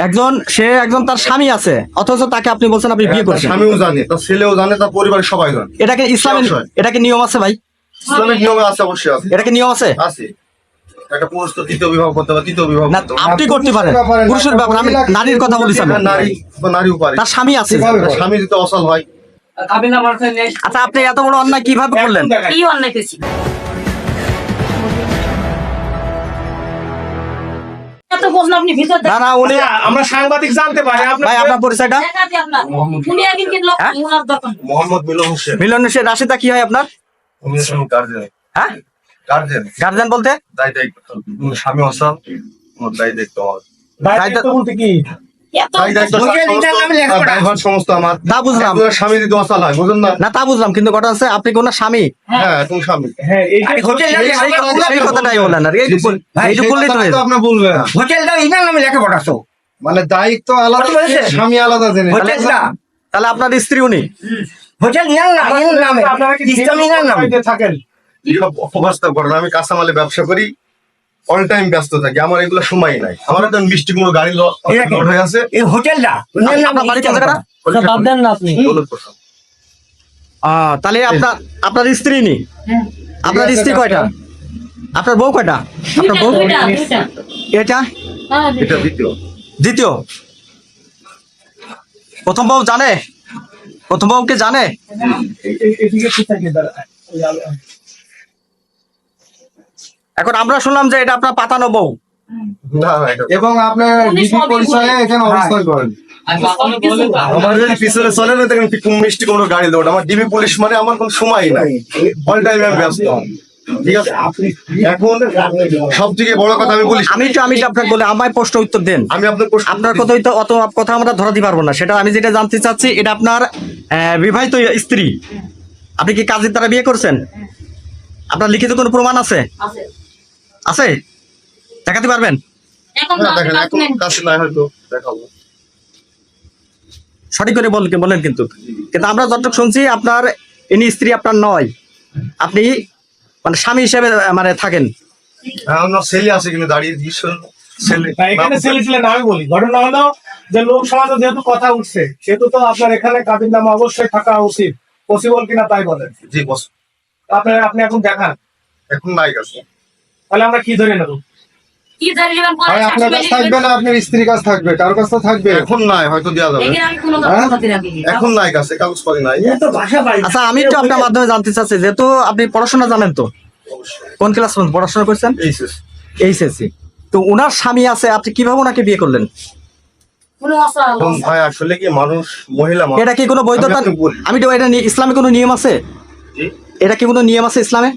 একজন সে একজন তার স্বামী আছে অথচ তাকে আপনি বলছেন আপনি বিয়ে করছেন। স্বামীও জানে তার ছেলেও জানে তার পরিবারের সবাই জানে। এটাকে ইসলামের এটাকে নিয়ম আছে ভাই? ইসলামিক নিয়মে আছে অবশ্যই আছে। এটাকে নিয়ম আছে? আছে। একটা পুরুষ তো তৃতীয় বিবাহ করতে পারে তৃতীয় বিবাহ না আপনি করতে পারেন। পুরুষের ব্যাপার আমি নারীর কথা বলেছি আমি। হ্যাঁ, নারী বা নারীও পারে। তার স্বামী আছে। স্বামী যদি অসল হয়। আচ্ছা আপনি এত বড় অন্যায় কীভাবে করলেন? কি অন্যায় এত প্রশ্ন আপনি ভিতর না না উনি আমরা সাংবাদিক জানতে পারি ভাই আপনার পরিচয়টা? উনি একদিন কি লোক হ্যাঁ? মোহাম্মদ মিলন হোসেন। মিলন সে রাশিদা কি হয় আপনার? গার্জেন হ্যাঁ? গার্জেন গার্জেন বলতে? দায় দায়িত্ব স্বামী অসল দায় দায়িত্ব আমার। দায়িত্ব বলতে কি? বুঝলাম। স্বামী না। না তা বুঝলাম কিন্তু ঘটনা আছে আপনি কোন স্বামী? হ্যাঁ। তুমি স্বামী। কথাটাই আর এইটুকু বললেই তো। আপনি বলবেন। হোটেলটা ইনার নামে মানে দায়িত্ব আলাদা স্বামী আলাদা তাহলে আপনার স্ত্রী উনি? হোটেল ইনার নামে ইসলাম ইনার নামে। থাকেন? করেন আমি কাঁচামালে ব্যবসা করি অল টাইম ব্যস্ত থাকি আমার এগুলো সময় নাই। আমার একদম মিষ্টি কোনো গাড়ি লোড হয়ে আছে। এই? বাদ দেন না আপনি। আহ, তাহলে আপনার আপনার স্ত্রী নি? হ্যাঁ। আপনার স্ত্রী কয়টা? আপনার বউ কয়টা? আপনার বউ? এটা? হ্যাঁ এটা দ্বিতীয়। দ্বিতীয়? প্রথম বউ জানে? প্রথম বউকে জানে এই- এই- এদিকে ঠিক থাকে দাঁড়া ওই আলো- এখন আমরা শুনলাম যে এটা আপনার পাতানো বউ। এবং আপনার উনি পরিচয়ে এখানে অবস্থান করেন। আমার যদি পিছনে চলে না দেখেন মিষ্টি কোনো গাড়ি লোড আমার ডিবি পুলিশ মানে আমার কোনো সময় নাই। অল টাইম আমি ব্যস্ত। ঠিক আছে? এখন সব থেকে বড় কথা আমি বলি আমি তো আমি আপনাকে বলে আমায় প্রশ্ন উত্তর দেন। আমি আপনার আপনার কথা হয়তো অত কথা আমরা ধরাতে পারব না। সেটা আমি যেটা জানতে চাচ্ছি এটা আপনার আহ, বিবাহিত স্ত্রী। আপনি কি কাজের দ্বারা বিয়ে করছেন? আপনার লিখিত কোনো প্রমাণ আছে। আছে? আছে দেখাতে পারবেন সঠিক করে বল বলেন কিন্তু। কিন্তু আমরা যতটুকু শুনছি আপনার ইনি স্ত্রী আপনার নয়। আপনি মানে স্বামী হিসেবে মানে থাকেন। হ্যাঁ ছেলে আছে কিন্তু দাঁড়িয়ে এখানে ছেলে ছিলেন আমি বলি। ঘটনা হলো যে লোক সমাজে যেহেতু কথা উঠছে সেহেতু তো আপনার এখানে কাবির নামা অবশ্যই থাকা উচিত। পসিবল কিনা তাই বলেন। জি বস আপনার আপনি এখন দেখান। এখন নাই কাছে তাহলে আমরা কি ধরে নেব? কি জানি যেমন পরে আপনার কাছে থাকবে না আপনার স্ত্রীর কাছে থাকবে? কারোর কাছে তো থাকবে? এখন নাই হয়তো দেওয়া যাবে। এখানে আমি কোনো হ্যাঁ? নাই। কাছে কাগজ নাই। আচ্ছা আমি তো আপনার মাধ্যমে জানতে চাচ্ছি যেহেতু আপনি পড়াশোনা জানেন তো। কোন ক্লাস পর্যন্ত পড়াশোনা করছেন? এইচএসসি। তো ওনার স্বামী আছে আপনি কীভাবে ওনাকে বিয়ে করলেন? ভাই আসলে কি মানুষ মহিলা এটা কি কোনো বৈধতা? আমি তো এটা নিয়ে- ইসলামে কোনো নিয়ম আছে? এটা কি কোনো নিয়ম আছে ইসলামে?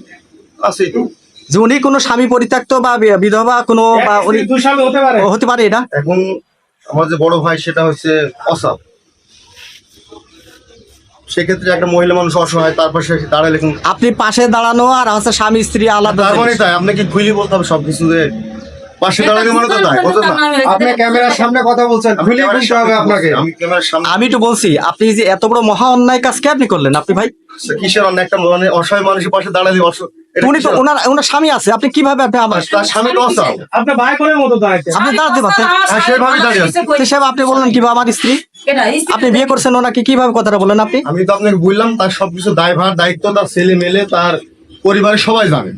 আছে যে উনি কোনো স্বামী পরিত্যক্ত বা বিধবা কোনো বা উনি দুই স্বামী হতে পারে। ও হতে পারে এটা? এখন আমার যে বড় ভাই সেটা হচ্ছে অসাব সেক্ষেত্রে একটা মহিলা মানুষ অসহায় তারপর সে দাঁড়ালে আপনি পাশে দাঁড়ানো আর হচ্ছে স্বামী স্ত্রী আলাদা তার মানে তাই আপনাকে খুলি বলতে হবে সবকিছু যে পাশে মানে তো তাই বুঝলেন না। আপনি ক্যামেরার সামনে কথা বলছেন আমি বলতে হবে আপনাকে। আমি ক্যামেরার সামনে আমি তো বলছি আপনি যে এত বড় মহা অন্যায় কাজকে আপনি করলেন আপনি ভাই? কিসের অন্য একটা মানে অসহায় মানুষের পাশে দাঁড়ালে উনি তো ওনার ওনার স্বামী আছে আপনি কীভাবে আপনি আমার তার স্বামী তো অসাব আপনার ভাই বোনের মতো দাঁড়াইতে আপনি দাঁড়াতে পারতেন দাঁড়িয়ে আছে। আপনি বললেন কীভাবে আমার স্ত্রী? আপনি বিয়ে করছেন ওনাকে কীভাবে কথাটা বলেন আপনি? আমি তো আপনাকে বললাম তার সবকিছু দায়ভার দায়িত্ব তার ছেলে মেলে তার পরিবারের সবাই জানে।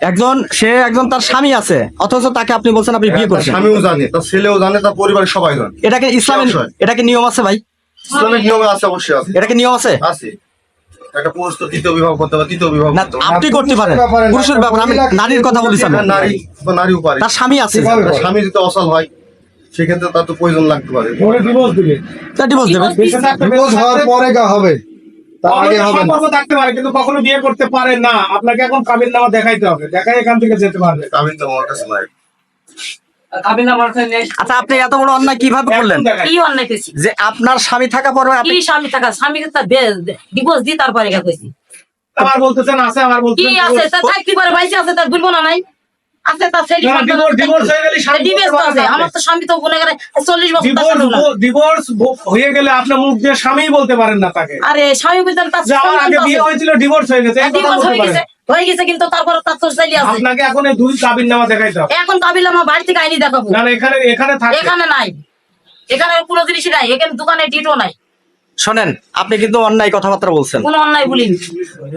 একজন সে একজন তার স্বামী আছে অথচ তাকে আপনি বলছেন আপনি বিয়ে তার করছেন। স্বামীও জানে তার ছেলেও জানে তার পরিবারের সবাই জানে। এটাকে ইসলামের এটাকে নিয়ম আছে ভাই? ইসলামিক নিয়মে আছে অবশ্যই আছে। এটাকে নিয়ম আছে? আছে। একটা পুরুষ তো তৃতীয় বিবাহ করতে পারে তৃতীয় বিবাহ না আপনি করতে পারেন। পুরুষের ব্যাপার আমি নারীর কথা বলেছি আমি হ্যাঁ, নারী বা নারীও পারে তার স্বামী আছে। স্বামী যদি অসল হয় সেক্ষেত্রে তার তো প্রয়োজন লাগতে পারে। ডিভোর্স দিবে। ডিভোর্স দেবে। ডিভোর্স হওয়ার পরে হবে। থাকতে পারে কিন্তু কখনো বিয়ে করতে পারে না। আপনাকে এখন কাবির নামা দেখাইতে হবে। দেখাই এখান থেকে যেতে পারবে। আমি তো কাছে নাই। আচ্ছা আপনি এত বড় অন্যায় কীভাবে করলেন? এখন দেখাই। কি অন্যায় করেছি যে আপনার স্বামী থাকা পরে আপনি স্বামী থাকা? স্বামীকে তার ডিভোর্স দি তারপরে কইছি। বলতেছেন আছে আবার কি আছে? তার থাকতে পারে বাইসে আছে তার নাই। আছে তার সেই ডিভোর্স ডিভোর্স হয়ে গেলে ডিভোর্স আছে। আমার তো স্বামী তো গুনে গেলে চল্লিশ বছর ডিভোর্স ডিভোর্স হয়ে গেলে আপনার মুখ দিয়ে স্বামী বলতে পারেন না তাকে। আরে স্বামী বলতে তার যে আগে বিয়ে হয়েছিল ডিভোর্স হয়ে গেছে এই কথা বলতে হয়ে পারেন। গেছে। হয়ে গেছে কিন্তু তারপর তার চাইলি আছে। আপনাকে এখন এই দুই কাবির নামা এখন বাড়ি থেকে আইনি দেখাবো। না এখানে এখানে থাকে এখানে নাই। এখানে কোনো জিনিসই নাই। এখানে দোকানে ডিটো নাই। শোনেন আপনি কিন্তু অন্যায় কথাবার্তা বলছেন। কোনো অন্যায় বলিনি।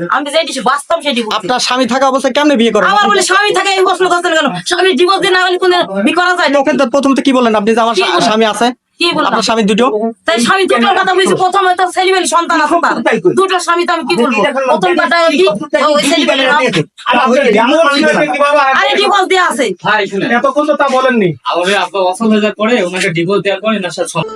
আমি যেটি বাস্তব সেটি। আপনার স্বামী থাকা অবস্থায় কেমনে বিয়ে করেন? বলে স্বামী থাকে এই প্রশ্ন করছেন কেন? স্বামী ডিভোর্স দিয়ে না হলে কোনো বিয়ে করা যায়? না তো প্রথম তো কি বলেন আপনি? যে আমার স্বামী আছে কি বললাম আপনার স্বামী দুটো। তাই স্বামী দুটোর কথা বলছি প্রথমে তো ছেলেবেলি সন্তান আছে তার। দুটো স্বামী তো আমি কি বলব? প্রথম কথা কি? ওই ছেলেবেলি আর আপনি কীভাবে আরে ডিভোর্স দেওয়া আছে। এতক্ষণ তো তা বলেননি। আবার আব্বা অসল হয়ে যাওয়ার পরে ওনাকে ডিভোর্স দেওয়ার পরে সাথে সম-